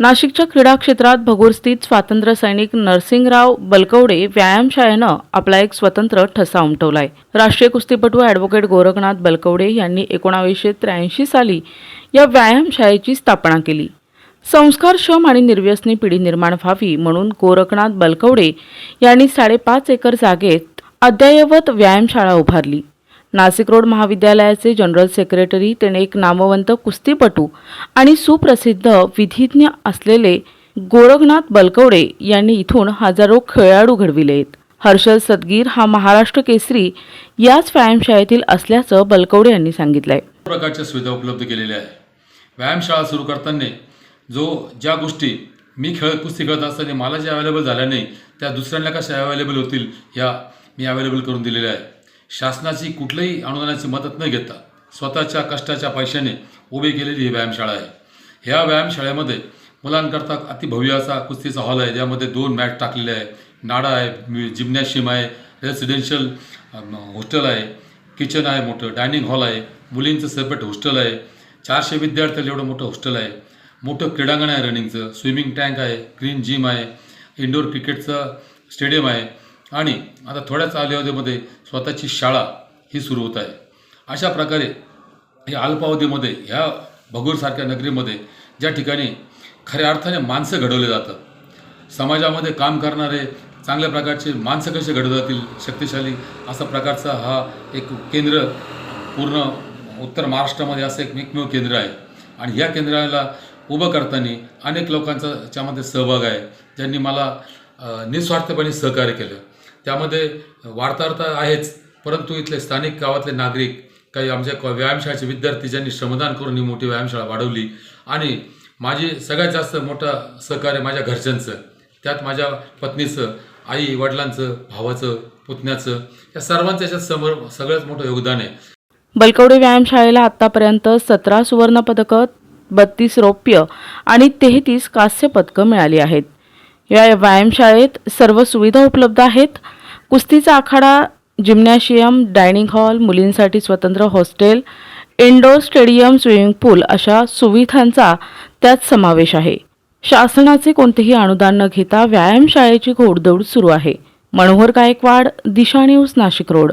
नाशिकच्या क्रीडा क्षेत्रात भगूरस्थित स्वातंत्र्य सैनिक नरसिंगराव बलकवडे व्यायामशाळेनं आपला एक स्वतंत्र ठसा उमटवलाय. राष्ट्रीय कुस्तीपटू ॲडव्होकेट गोरखनाथ बलकवडे यांनी एकोणावीसशे त्र्याऐंशी साली या व्यायामशाळेची स्थापना केली. संस्कारक्षम आणि निर्व्यसनी पिढी निर्माण व्हावी म्हणून गोरखनाथ बलकवडे यांनी साडेपाच एकर जागेत अद्ययावत व्यायामशाळा उभारली. नाशिक रोड महाविद्यालयाचे जनरल सेक्रेटरी त्याने एक नामवंत कुस्तीपटू आणि सुप्रसिद्ध विधिज्ञ असलेले गोरखनाथ बलकवडे यांनी इथून हजारो खेळाडू घडविले आहेत. हर्षल सदगीर हा महाराष्ट्र केसरी याच व्यायामशाळेतील असल्याचं बलकवडे यांनी सांगितलंय. प्रकारच्या सुविधा उपलब्ध केलेल्या आहे व्यायामशाळा सुरू करताना जो ज्या गोष्टी मी खेळ कुस्ती खेळत असताना मला ज्या अवेलेबल झाल्या नाही त्या दुसऱ्यांना कशा अवेलेबल होतील ह्या मी अवेलेबल करून दिलेल्या आहे शासनाची कुठल्याही अनुदानाची मदत न घेता स्वतःच्या कष्टाच्या पैशाने उभी केलेली ही व्यायामशाळा आहे. ह्या व्यायामशाळेमध्ये मुलांकरता अतिभव्य असा कुस्तीचा हॉल आहे. ज्यामध्ये दोन मॅट टाकलेले आहे. नाडा आहे जिम्नॅशियम आहे रेसिडेन्शियल हॉस्टेल आहे किचन आहे मोठं डायनिंग हॉल आहे मुलींचं सेपरेट हॉस्टेल आहे चारशे विद्यार्थ्याला एवढं मोठं हॉस्टेल आहे मोठं क्रीडांगण आहे रनिंगचं स्विमिंग टँक आहे ग्रीन जिम आहे इंडोर क्रिकेटचं स्टेडियम आहे आणि आता थोड्याच कालावधीमध्ये स्वतःची शाळा ही सुरू होत आहे. अशा प्रकारे या अल्पावधीमध्ये ह्या भगूरसारख्या नगरीमध्ये ज्या ठिकाणी खऱ्या अर्थाने माणसं घडवले जातात समाजामध्ये काम करणारे चांगल्या प्रकारचे माणसं कसे घडवले जातील शक्तिशाली असा प्रकारचा हा एक केंद्र पूर्ण उत्तर महाराष्ट्रामध्ये असं एक एकमेव केंद्र आहे. आणि ह्या केंद्राला उभं करताना अनेक लोकांचा याच्यामध्ये सहभाग आहे ज्यांनी मला निस्वार्थपणे सहकार्य केलं. त्यामध्ये वार्ताहर आहेच परंतु इथले स्थानिक गावातले नागरिक काही आमच्या क- व्यायामशाळेचे विद्यार्थी ज्यांनी श्रमदान करून ही मोठी व्यायामशाळा वाढवली आणि माझी सगळ्यात जास्त मोठं सहकार्य माझ्या घरच्यांचं त्यात माझ्या पत्नीचं आई वडिलांचं भावाचं पुतण्याचं या सर्वांचं याच्यात समोर सगळ्यात मोठं योगदान आहे. बलकवडे व्यायामशाळेला आतापर्यंत सतरा सुवर्ण पदकं बत्तीस रौप्य आणि तेहतीस कांस्य पदकं मिळाली आहेत. या व्यायामशाळेत सर्व सुविधा उपलब्ध आहेत. कुस्तीचा आखाडा जिम्नॅशियम डायनिंग हॉल मुलींसाठी स्वतंत्र hostel indoor stadium swimming pool अशा सुविधांचा त्यात समावेश आहे. शासनाचे कोणतेही अनुदान न घेता व्यायामशाळेची घोडदौड सुरू आहे. Manohar Gaikwad Disha news Nashik road.